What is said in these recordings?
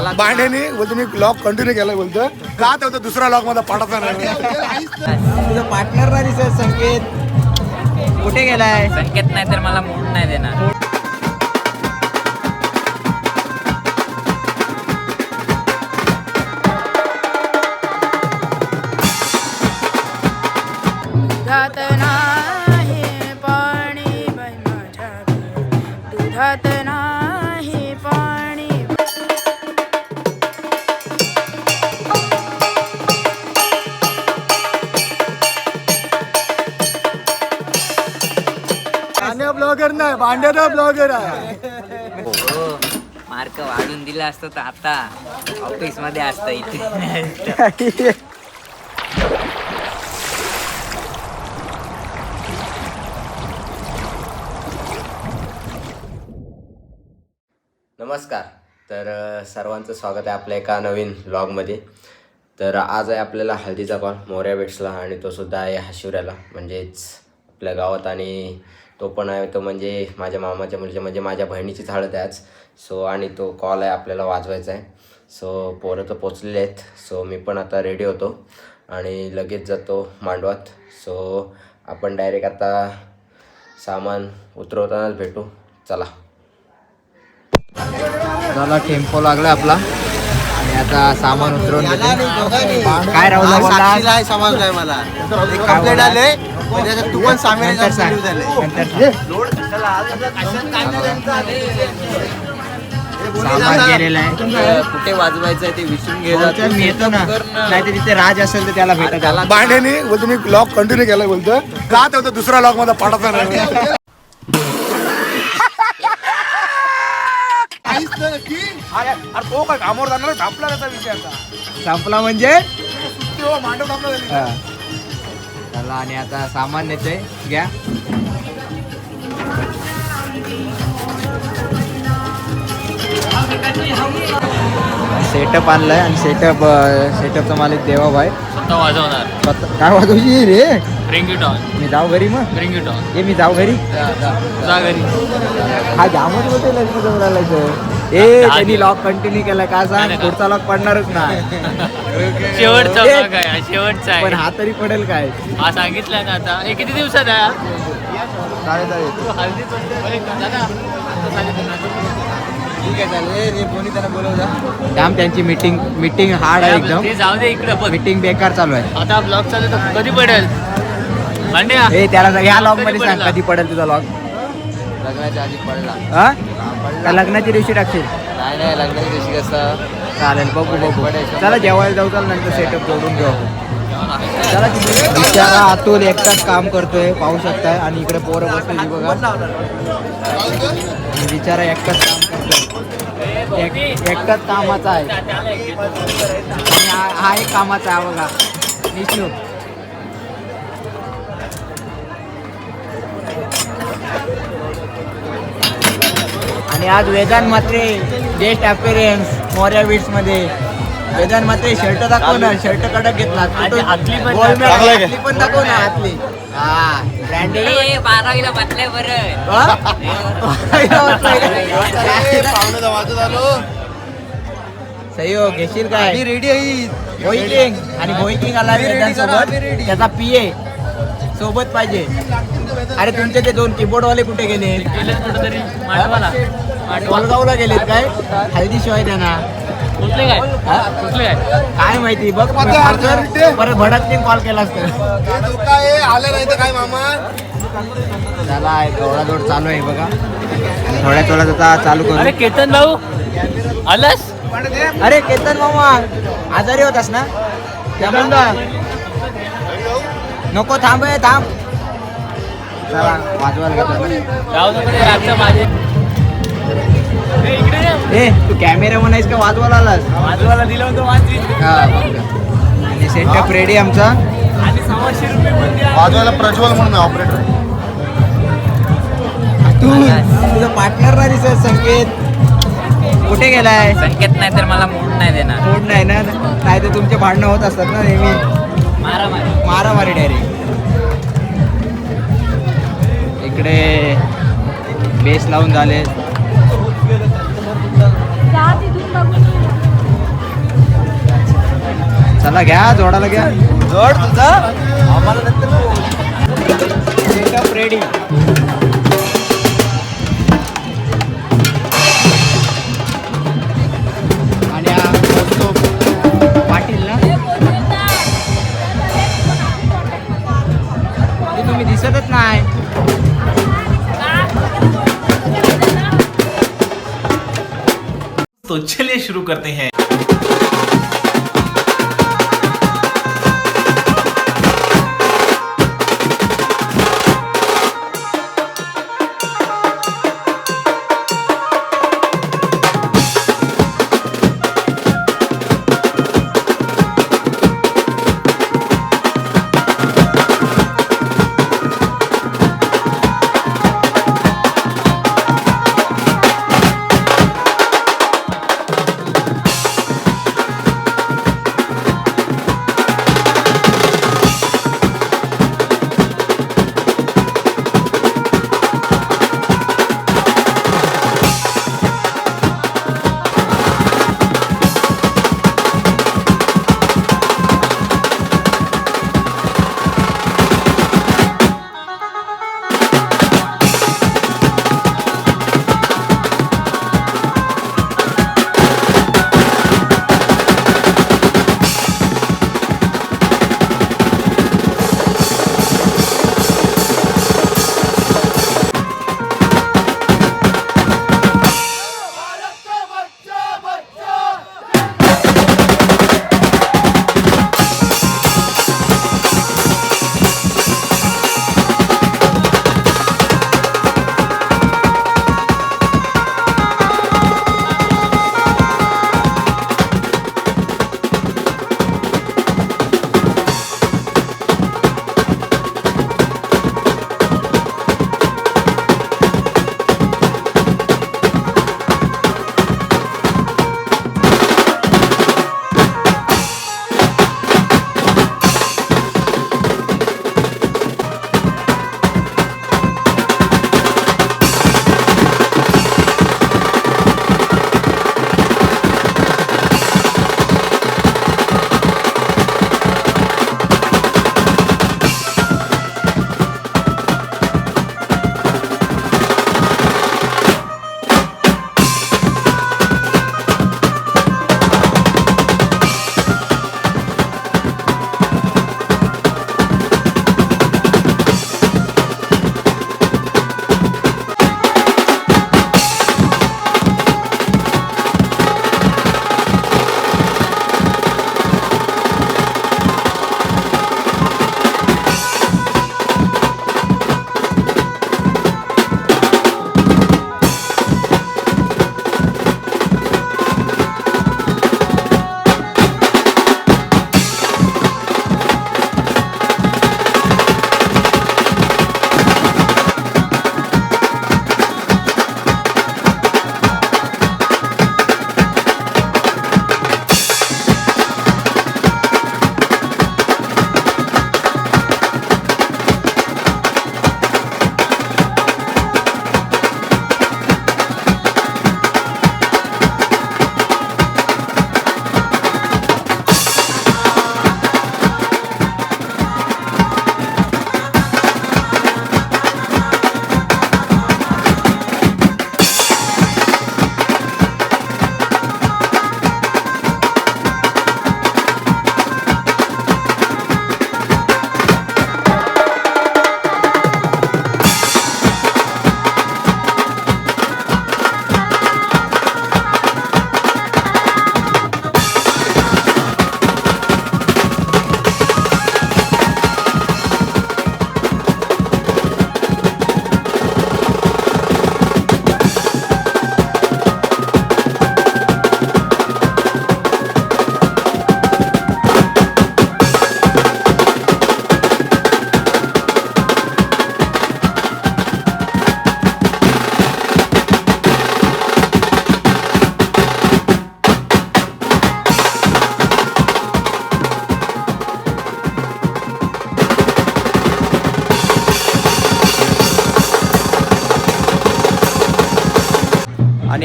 भांड्याने बोलतो मी lock continue केलाय बोलतो. का तर दुसरा लॉक माझा पडत नाही. तुझं पार्टनर ना दिसत संकेत. कुठे गेलाय? संकेत नाही तर मला मूड नाही देणार. भांड्याचा ब्लॉगर आहे मार्क वाढून दिला असतो तर आता ऑफिसमध्ये असतं इथे. नमस्कार. तर सर्वांचं स्वागत आहे आपल्या एका नवीन ब्लॉगमध्ये तर आज आहे आपल्याला हळदीचा कॉल मोऱ्या बेट्सला आणि तो सुद्धा आहे हाशिवऱ्याला म्हणजेच आपल्या गावात आणि तो पण आहे तो म्हणजे माझ्या मामाच्या मुलीच्या म्हणजे माझ्या बहिणीचीच हळद आहे आज. सो आणि तो कॉल आहे आपल्याला वाजवायचा आहे. सो पोरं तर पोचलेले आहेत. सो मी पण आता रेडी होतो. आणि लगेच जातो मांडवात. सो आपण डायरेक्ट आता सामान उतरवतानाच भेटू. चला. झाला टेम्पो लागला आपला. आणि आता सामान उतरवून देते. काय राहुल बोलला? मला. कंप्लेंट? आले म्हणजे तू पण सामील. सामान गेलेलं आहे. कुठे वाजवायचं आहे ते विसरून गेला मी येतो ना. नाही तर तिथे राज असेल तर त्याला भेटत आला भांड्याने बोलतो मी लॉक कंटिन्यू केलाय बोलतो. का तर दुसरा लॉक माझा पडत नाही? तो काय कामावर जाणार थांबला त्याचा विषय आता. संपला म्हणजे? तो मांडव थांबला त्याने. हा. चला आणि आता सामान नेते घ्या. सेटअप आणलाय आणि सेटअप सेटअपचा मालिक देवाभाई स्वतः वाजवणार. काय वाजवशी रे? ब्रिंग इट ऑन मी जाऊ घरी मग? ब्रिंग इट ऑन ये मी जाऊ घरी. जा घरी. हा जामच होते लग्न जमरायला इथं. ए त्यांनी लॉक कंटिन्यू केला का सांग? पुढचा लॉक पडणारच ना शेवटचा ए, भाग आहे शेवटचा पण आहे हा तरी पडेल काय? हा सांगितलंय ना आता. हे किती दिवसात आहे? हा? चालेल चालेल तू हल्दीच होते. दादा, आता सांगितलं ना. ठीक आहे चालेल. कोणी त्यांना बोलवता जाम त्यांची मीटिंग मीटिंग हार्ड आहे एकदम. ते जाऊ दे इकडे बघ मीटिंग बेकार चालू आहे. आता ब्लॉग चालू तर कधी पडेल? भांड्या? ए त्याला सांग, ह्या लॉगमध्ये कधी सांग पडला? कधी पडेल तुझा लॉग लग्नाच्या आधी पडला. हा का लग्नाच्या दिवशी टाकशील? नाही नाही लग्नाच्या दिवशी कसं? चालेल बघू बघू. चला जेवायला जाऊ चला नंतर सेटअप जोडून घेऊ. चला बिचारा अतुल एकटाच काम करतोय पाहू शकताय. आणि इकडे पोरं बसलेली बघा. बिचारा एकटाच काम करतोय. एक एकटाच कामाचा आहे. आणि हा हा एक कामाचा आहे बघा. निशू. आणि आज वेदांत मात्रे गेस्ट अपिरियन्स मोर्या बीट्समध्ये. वेदांत मात्रे शर्ट दाखव ना. शर्ट कडक घेतला आणि आतली पण का? आतली पण दाखव ना आतली. हा ब्रँडेड ए, बारावीला बसले बरं. सही हो घेशील काय? रेडी आहे. आणि भोईकिंग आला वेदांत सोबत त्याचा पीए सोबत पाहिजे. अरे तुमचे ते दोन कीबोर्ड वाले कुठे गेले? कुठेतरी? कोलगावला गेलेत काय? हल्दी शिवाय त्यांना. कुठले काय? हा? कुठले काय? काय माहिती बघ. परत भडक कॉल केला असतं. आलं नाही तर काय मामा? झाला जोड चालू आहे बघा. थोड्या थोड्यात आता चालू अरे करू केतन भाऊ आलास? अरे केतन मामा आजारी होतास ना? त्यामुळे नको थांब हे, थांब. चला वाजवायला ए, इकडे ये. ए तू कॅमेरा म्हणायस का वाजवायला आलास? वाजवायला दिलं होतं हा बघा. आणि सेटअप रेडी आमचा. आणि सव्वाशे रुपये. वाजवायला प्रज्वल म्हणून ऑपरेटर तू तुझा पार्टनर ना दिसत संकेत. कुठे गेलाय? संकेत नाही तर मला मूड नाही देणार. मूड नाही ना? नाही तर तुमचे भांडणं होत असतात ना नेहमी. मारामारी. मारामारी डायरेक्ट इकडे बेस लावून झाले. चला घ्या जोडाला घ्या. जोड तुझा. आम्हाला नंतर रेडी ते तुम्ही नाही. तो चलिए शुरू करते हैं।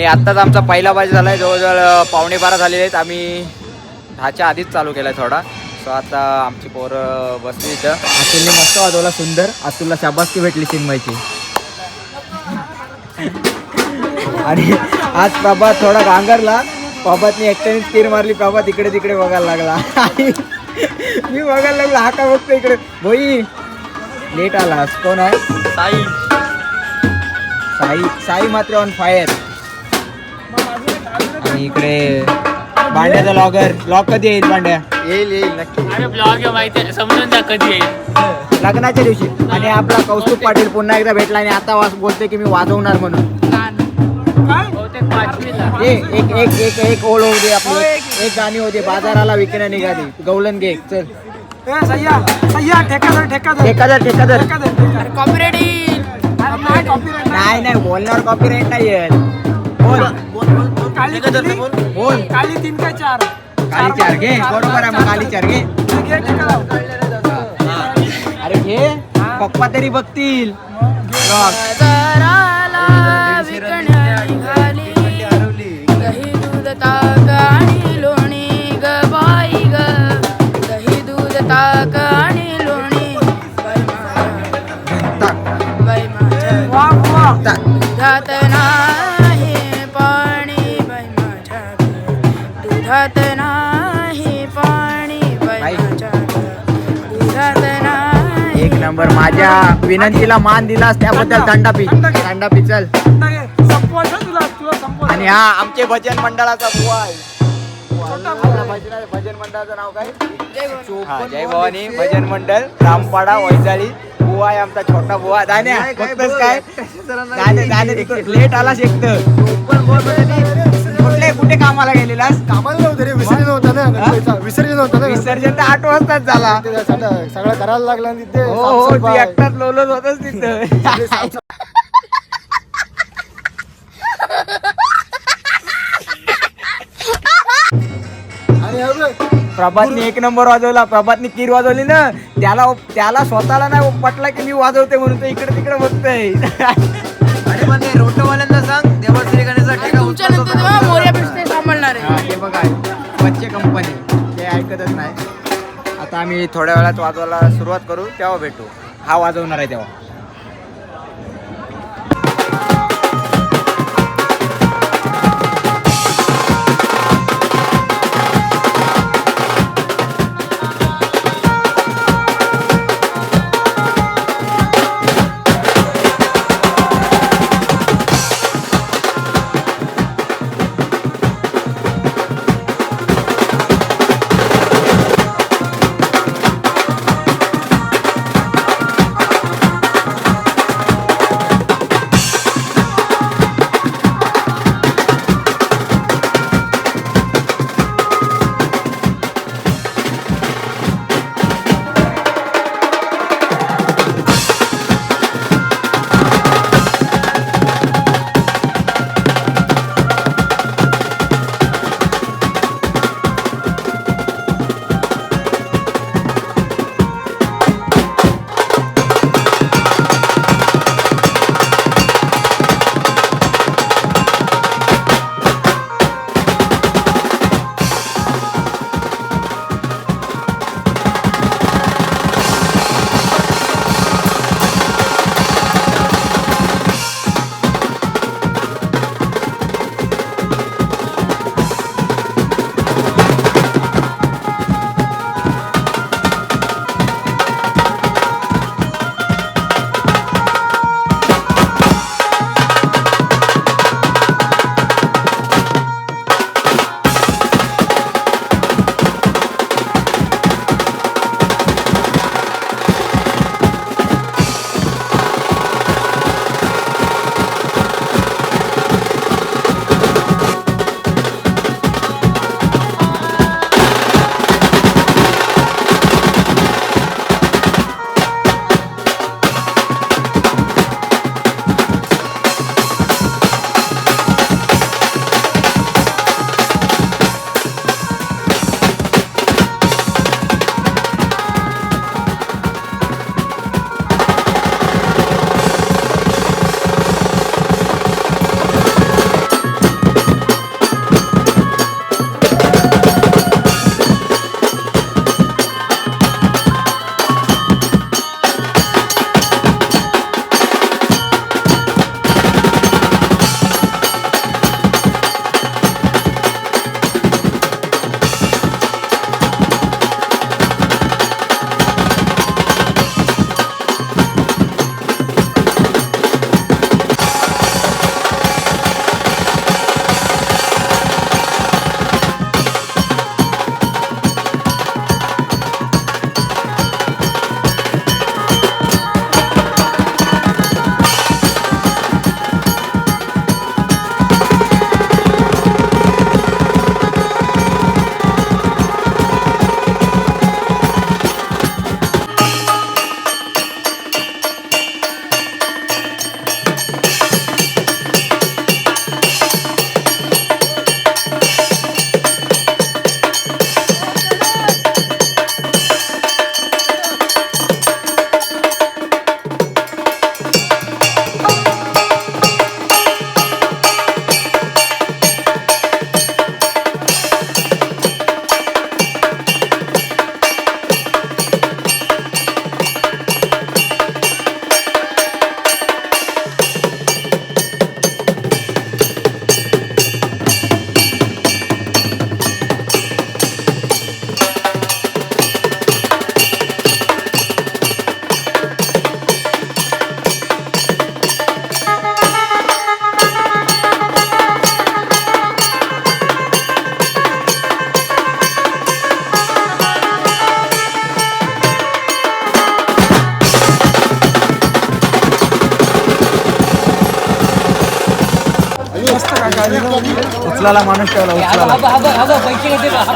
आत्ताच आमचा पहिला बाजी झालाय. जवळजवळ अं, पावणे बारा झालेले आहेत. आम्ही दहाच्या आधीच चालू केलाय थोडा. सो आता आमची पोरं बसली इथं. अतुलने मस्त वाजवला सुंदर. अतुलला शाबासकी भेटली चिन्मयची आणि आज प्रभात थोडा गांगरला प्रभातने एकट्यानेच तीर मारली. प्रभात इकडे तिकडे बघायला लागला. मी बघायला लागलो. हा का बघतो इकडे. भोई लेट आलास. कोण आहे? साई. साई साई मात्र ऑन फायर आणि इकडे भांड्याचा लॉगर लॉग कधी येईल भांड्या? येईल येईल नक्की. अरे ब्लॉग माहिती आहे समजून जा कधी येईल. लग्नाच्या दिवशी. आणि आपला कौस्तुभ पाटील पुन्हा एकदा भेटला आणि आता वाज बोलते की मी वाजवणार म्हणून. बहुतेक पाचवीला. ए, एक एक एक एक ओळ होऊ दे आपली. एक- गाणी होते बाजाराला विकण्या निघाली. गवलन घे चल. ठेकादर ठेकादर. अरे कॉपीराइट येईल नाही नाही. बोलण्यावर कॉपीराईट नाही येत बोल. बोल. काली तीन का चार? काली चार घे. बरोबर आहे मग काली चार घे. अरे घे. पप्पा तरी बघतील. नंबर माझ्या विनंतीला मान दिलास त्याबद्दल थंडापी थंडापी चल. आणि हा आमचे भजन मंडळाचा बुवा आहे. आपल्या भजना- भजन मंडळाचं नाव काय? जय भवानी. भजन मंडळ रामपाडा वैजाळी बुवा आहे आमचा छोटा बुवा. दाण्या काय दाणे दाणे लेट आलास एक कुठले कुठे कामाला गेलेलास कामाला नव्हतं रे विसर्जन होतं ना गणपतीचा. विसर्जन होतं ना विसर्जन तर आठ वाजताच झाला. ते सगळं सगळं करायला लागलं आणि तिथे. हो हो तू साफसफाई. एकटाच लोलत होतच तिथं. आणि हे बघ, प्रभातने एक नंबर वाजवला. प्रभातने तीर वाजवली ना. त्याला त्याला स्वतःला नाही पटला की मी वाजवते म्हणून तो इकडे तिकडे बघतोय. अरे पण ते रोटोवाल्यांना सांग देवाश्री गणेशचा आणि ठेका तुमच्या नंतर तेव्हा बच्चे कंपनी. ते ऐकतच नाही. आता आम्ही थोड्या वेळात वाजवायला सुरुवात करू तेव्हा भेटू. हा वाजवणार आहे तेव्हा.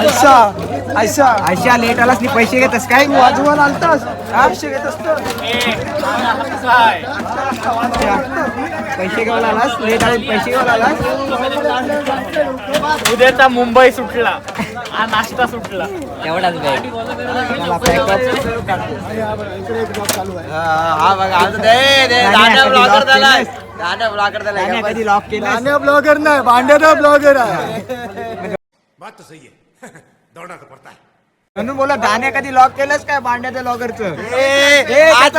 ऐसा ऐसा आयशा लेट आलास नी पैसे घेतस काय वाजवून आलतास पैसे घेत असतो पैसे घेऊन आलास लेट आले पैसे घेऊन आलास उद्याचा मुंबई सुटला हा नाश्ता सुटला तेवढाच बॅग पॅकअप हा बघा आता दे दे ब्लॉगर झालाय ब्लॉगर झालाय कधी लॉक केलं भांड्या ब्लॉगर नाही भांड्याचा ब्लॉगर आहे. म्हणून बोला दाण्या कधी लॉक केलंस काय? भांड्याच्या लॉकरचं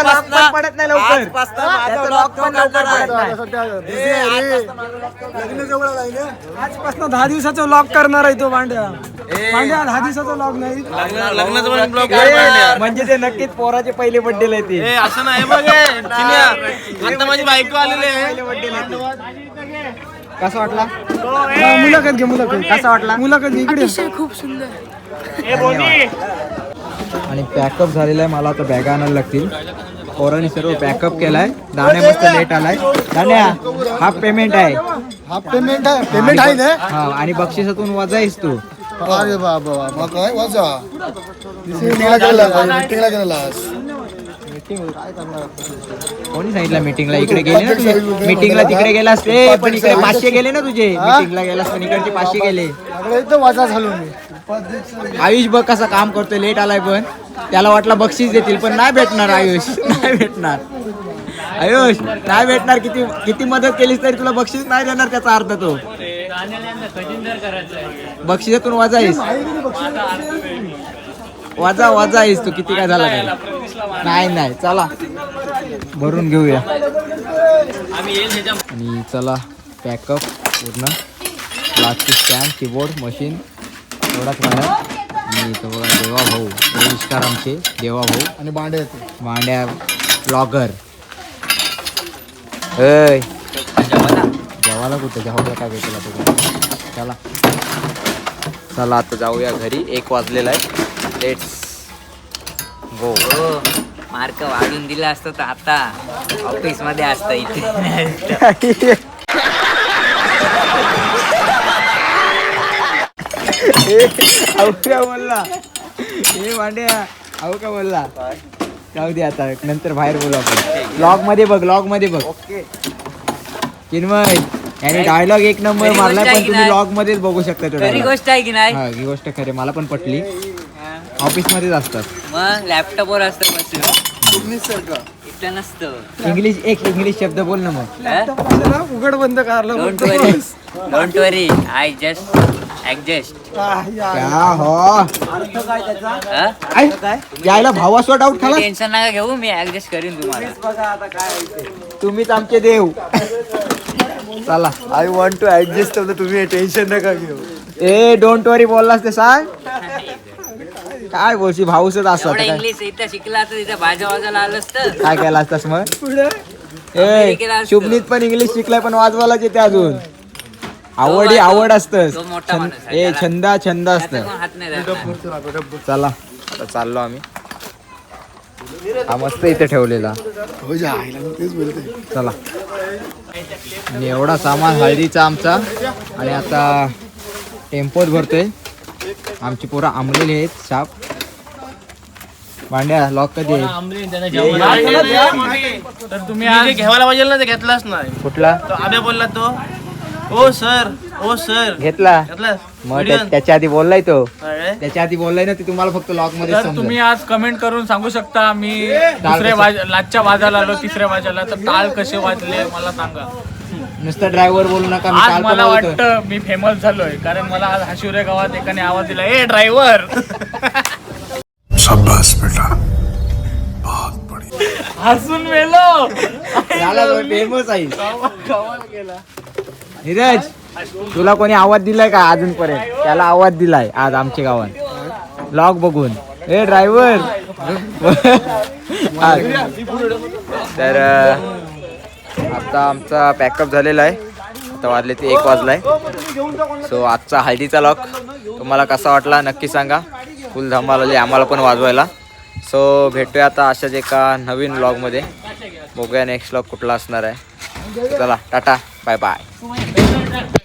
लॉक पण पडत नाही लवकर. लॉक लॉक पण लवकर करणार पडत नाही. सध्या busy आहे रे. लग्न जवळ आहे. ना आजपासून दहा दिवसाचा लॉक करणार आहे तो भांड्या. भांड्या दहा दिवसाचा लॉक नाही. लग्नाचं म्हणजे ते नक्कीच पोराचे पहिले बड्डे ते असं नाही बघ. आता माझी बायको आलेली आहे. कसा वाटला? हा, मुलाखत घे मुलाखत. कसा वाटला? मुलाखत घे इकडे खूप सुंदर. आणि पॅकअप झालेला आहे मला आता बॅगा आणायला लागतील. पोरांनी सर्व पॅकअप केलाय. दाण्या मस्त लेट आलाय. दाण्या हाफ पेमेंट आहे. हाफ पेमेंट आहे. पेमेंट आहे ना? हा आणि बक्षिसातून वजाईस तू. अरे बाबा मग काय वाजा? मीटिंगला गेला मीटिंगला गेलास कोणी सांगितलं मीटिंगला इकडे गेले ना तुझे मीटिंगला तिकडे गेलास? ते पण इकडे पाचशे गेले ना तुझे. मीटिंगला गेलास पण इकडचे पाचशे गेले. वाजा झालो मी. आयुष बघ कसं काम करतोय लेट आलाय पण. त्याला वाटलं बक्षीस देतील पण नाही भेटणार आयुष. नाही भेटणार. आयुष नाही भेटणार. किती किती मदत केलीस तरी तुला बक्षीस नाही देणार त्याचा अर्थ तो. बक्षिसातून वाजाईस वाजा वाजाईस तू. किती काय झाला नाही. नाही चला. भरून घेऊया. आणि चला पॅकअप पूर्ण. प्लास्टिक स्टँड कीबोर्ड मशीन एवढाच इथं बघा देवा भाऊ. रजिस्टार आमचे देवा भाऊ. आणि भांडे येते मांड्या ब्लॉगर ऐ. जेवायला कुठे? जेवायला काय भेटेल तुला चला. चला आता जाऊया घरी. एक वाजलेला आहे. लेट्स गो हो मार्क वाढून दिला असतं तर आता ऑफिसमध्ये असतं इथे. अहो का बोलला? हे मांड्या अहो का बोलला? जाऊ दे आता नंतर बाहेर बोलू आपण. लॉगमध्ये बघ लॉगमध्ये बघ. किन्मय याने डायलॉग एक नंबर मारलाय पण तुम्ही? लॉग मध्येच बघू शकता तो खरी dialogue. गोष्ट आहे की नाही? हा ही गोष्ट खरी मला पण पटली. ऑफिस मध्येच असतात. मग लॅपटॉपवर असतं इथं नसतं. इंग्लिश एक इंग्लिश शब्द बोल ना मग. उघड बंद करलं don't worry don't worry I just adjust. क्या हो? यायला भावासवा डाऊट खाला टेन्शन नका घेऊ मी ऍडजस्ट करीन तुम्हाला. तुम्हीच आमचे देव. चला. आय वॉन्ट टू ऍडजस्ट तुम्ही टेन्शन नका घेऊ. ए डोंट वरी बोललास ते सांग. काय बोलशी भाऊसच असं एवढं आता काय? इंग्लिश इथं शिकला तर तिथं भाज्या वाजायला आलं असतं काय केला असतास मग? ए असतं. शुभनीत पण इंग्लिश शिकलाय पण वाजवायलाच येते अजून. आवड ही आवड असतच तो मोठा माणूस आहे. ए त्याला- छंद छंद त्याचा असत. कोण हात नाही धरणार. चला. आता चाललो आम्ही. हा मस्त इथे ठेवलेला. हो चला. आणि एवढा सामान हळदीचा आमचा. आणि आता टेम्पोत भरतोय. आमची पोरं आंबलेली आहेत साप. भांड्या लॉक कधी आहे? तर तुम्ही घ्यायला पाहिजे ना ते घेतलाच नाही. कुठला? तो आबे बोलला तो. ओ सर. ओ सर. घेतला. मग त्या- त्याच्या आधी बोललाय तो. त्याच्या आधी बोललाय ना ते तुम्हाला फक्त लॉकमध्ये तर समजेल. तुम्ही आज कमेंट करून सांगू शकता मी दुसऱ्या बाज लाजच्या बाजाला आलो तिसऱ्या बाजाला तर टाळ कसे वाजले मला सांगा. नुसतं ड्रायव्हर बोलू नका मी आज काल पण मला. वाटतं मी फेमस झालोय कारण मला आज हाशिवरे गावात एकाने आवाज दिला ए ड्रायव्हर हसून मेलो. झाला फेमस आहे. नीरज तुला कोणी आवाज दिलाय का अजूनपर्यंत? त्याला आवाज दिलाय आज आमच्या गावात. लॉग बघून. ए ड्रायव्हर तर आता आमचा पॅकअप झालेला आहे. आता वाजले ते एक वाजलाय. सो आजचा हळदीचा लॉक तुम्हाला कसा वाटला नक्की सांगा. फुल धमाल आली आम्हाला पण वाजवायला. सो भेटूया आता अशाच एका नवीन लॉगमध्ये बघूया नेक्स्ट व्लॉग कुठला असणार आहे. चला टाटा बाय बाय